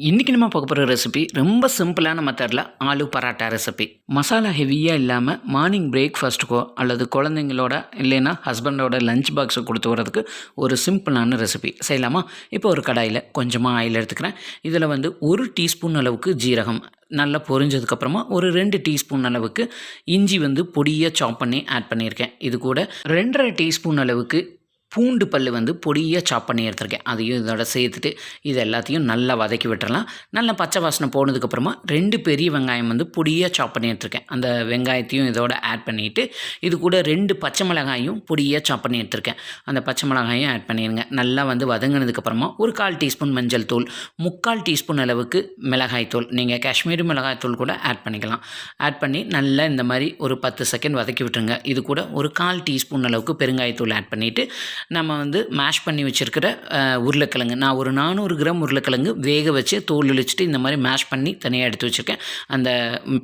இன்றைக்கி நம்ம பார்க்க போகிற ரெசிபி ரொம்ப சிம்பிளான மெத்தடில் ஆலு பராட்டா ரெசிபி மசாலா ஹெவியாக இல்லாமல் மார்னிங் பிரேக்ஃபாஸ்ட்டுக்கோ அல்லது குழந்தைங்களோட இல்லைன்னா ஹஸ்பண்டோட லஞ்ச் பாக்ஸை கொடுத்து வரதுக்கு ஒரு சிம்பிளான ரெசிபி செய்யலாமா? இப்போ ஒரு கடாயில் கொஞ்சமாக ஆயில் எடுத்துக்கிறேன். இதில் வந்து ஒரு டீஸ்பூன் அளவுக்கு ஜீரகம். நல்லா பொரிஞ்சதுக்கப்புறமா ஒரு ரெண்டு டீஸ்பூன் அளவுக்கு இஞ்சி வந்து பொடியாக சாப் பண்ணி ஆட் பண்ணியிருக்கேன். இது கூட ரெண்டரை டீஸ்பூன் அளவுக்கு பூண்டு பல் வந்து பொடியாக சாப் பண்ணி எடுத்துருக்கேன். அதையும் இதோட சேர்த்துட்டு இது எல்லாத்தையும் நல்லா வதக்கி விட்டுறலாம். நல்லா பச்சை வாசனை போனதுக்கப்புறமா ரெண்டு பெரிய வெங்காயம் வந்து பொடியாக சாப் பண்ணி எடுத்துருக்கேன். அந்த வெங்காயத்தையும் இதோட ஆட் பண்ணிவிட்டு இது கூட ரெண்டு பச்சை மிளகாயும் பொடியாக சாப் பண்ணி எடுத்துருக்கேன். அந்த பச்சை மிளகாயும் ஆட் பண்ணிடுங்க. நல்லா வந்து வதங்கினதுக்கப்புறமா ஒரு கால் டீஸ்பூன் மஞ்சள் தூள் முக்கால் டீஸ்பூன் அளவுக்கு மிளகாய் தூள். நீங்கள் காஷ்மீரி மிளகாய் தூள் கூட ஆட் பண்ணிக்கலாம். ஆட் பண்ணி நல்லா இந்த மாதிரி ஒரு பத்து செகண்ட் வதக்கி விட்டுருங்க. இது கூட ஒரு கால் டீஸ்பூன் அளவுக்கு பெருங்காயத்தூள் ஆட் பண்ணிவிட்டு நம்ம வந்து மேஷ் பண்ணி வச்சுருக்கிற உருளைக்கிழங்கு. நான் ஒரு நானூறு கிராம் உருளைக்கிழங்கு வேக வச்சு தோல் இழிச்சிட்டு இந்த மாதிரி மேஷ் பண்ணி தனியாக எடுத்து வச்சுருக்கேன். அந்த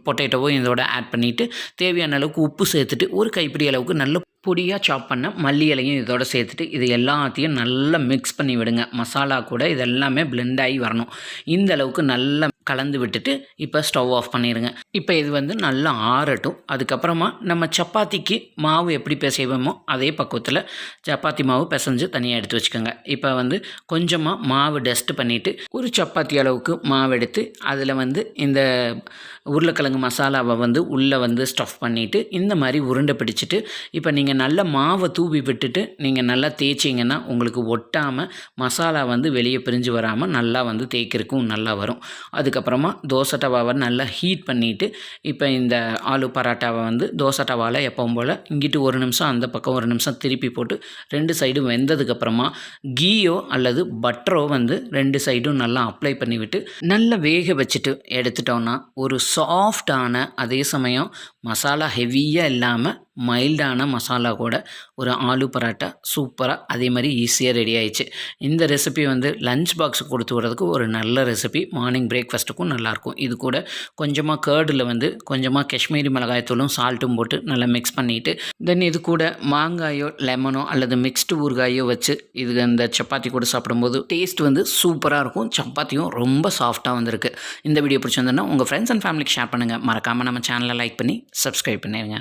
பொட்டேட்டோவும் இதோட ஆட் பண்ணிவிட்டு தேவையான அளவுக்கு உப்பு சேர்த்துட்டு ஒரு கைப்பிடி அளவுக்கு நல்ல பொடியாக சாப் பண்ண மல்லி இலையும் இதோட சேர்த்துட்டு இது எல்லாத்தையும் நல்லா மிக்ஸ் பண்ணி விடுங்க. மசாலா கூட இது எல்லாமே ஆகி வரணும். இந்த அளவுக்கு நல்லா கலந்து விட்டுட்டு இப்போ ஸ்டவ் ஆஃப் பண்ணிடுங்க இப்போ இது வந்து நல்லா ஆறட்டும். அதுக்கப்புறமா நம்ம சப்பாத்திக்கு மாவு எப்படி பிசைவோமோ அதே பக்குவத்தில் சப்பாத்தி மாவு பிசைஞ்சு தனியாக எடுத்து வச்சுக்கோங்க. இப்போ வந்து கொஞ்சமாக மாவு டஸ்ட் பண்ணிவிட்டு ஒரு சப்பாத்தி அளவுக்கு மாவு எடுத்து அதில் வந்து இந்த உருளைக்கிழங்கு மசாலாவை வந்து உள்ளே வந்து ஸ்டஃப் பண்ணிவிட்டு இந்த மாதிரி உருண்டை பிடிச்சிட்டு இப்போ நீங்கள் நல்ல மாவை தூவி விட்டுட்டு நீங்கள் நல்லா தேய்ச்சிங்கன்னா உங்களுக்கு ஒட்டாமல் மசாலா வந்து வெளியே பிரிஞ்சு வராமல் நல்லா வந்து தேய்க்கிறதுக்கும் நல்லா வரும். அது அதுக்கப்புறமா தோசை டவாவை நல்லா ஹீட் பண்ணிவிட்டு இப்போ இந்த ஆலு பராட்டாவை வந்து தோசை டவாவில் எப்பவும் போல் இங்கிட்டு ஒரு நிமிஷம் அந்த பக்கம் ஒரு நிமிஷம் திருப்பி போட்டு ரெண்டு சைடும் வெந்ததுக்கப்புறமா கீயோ அல்லது பட்டரோ வந்து ரெண்டு சைடும் நல்லா அப்ளை பண்ணிவிட்டு நல்லா வேக வச்சுட்டு எடுத்துட்டோன்னா ஒரு சாஃப்டான அதே சமயம் மசாலா ஹெவியாக இல்லாமல் மைல்டான மசாலா கூட ஒரு ஆலு பராட்டா சூப்பராக அதே மாதிரி ஈஸியாக ரெடி ஆயிடுச்சு. இந்த ரெசிபி வந்து லஞ்ச் பாக்ஸ் கொடுத்து விட்றதுக்கு ஒரு நல்ல ரெசிபி மார்னிங் பிரேக்ஃபாஸ்ட்டுக்கும் நல்லாயிருக்கும் இது கூட கொஞ்சமாக கேர்டில் வந்து கொஞ்சமாக காஷ்மீரி மிளகாய்த்தூளும் சால்ட்டும் போட்டு நல்லா மிக்ஸ் பண்ணிவிட்டு தென் இது கூட மாங்காயோ லெமனோ அல்லது மிக்ஸ்டு ஊறுகாயோ வச்சு இது அந்த சப்பாத்தி கூட சாப்பிடும்போது டேஸ்ட் வந்து சூப்பராக இருக்கும். சப்பாத்தியும் ரொம்ப சாஃப்டாக வந்திருக்கு. இந்த வீடியோ பிடிச்சிருந்தோன்னா உங்கள் ஃப்ரெண்ட்ஸ் அண்ட் ஃபேமிலிக்கு ஷேர் பண்ணுங்கள் மறக்காமல் நம்ம சேனலை லைக் பண்ணி சப்ஸ்கிரைப் பண்ணிடுங்க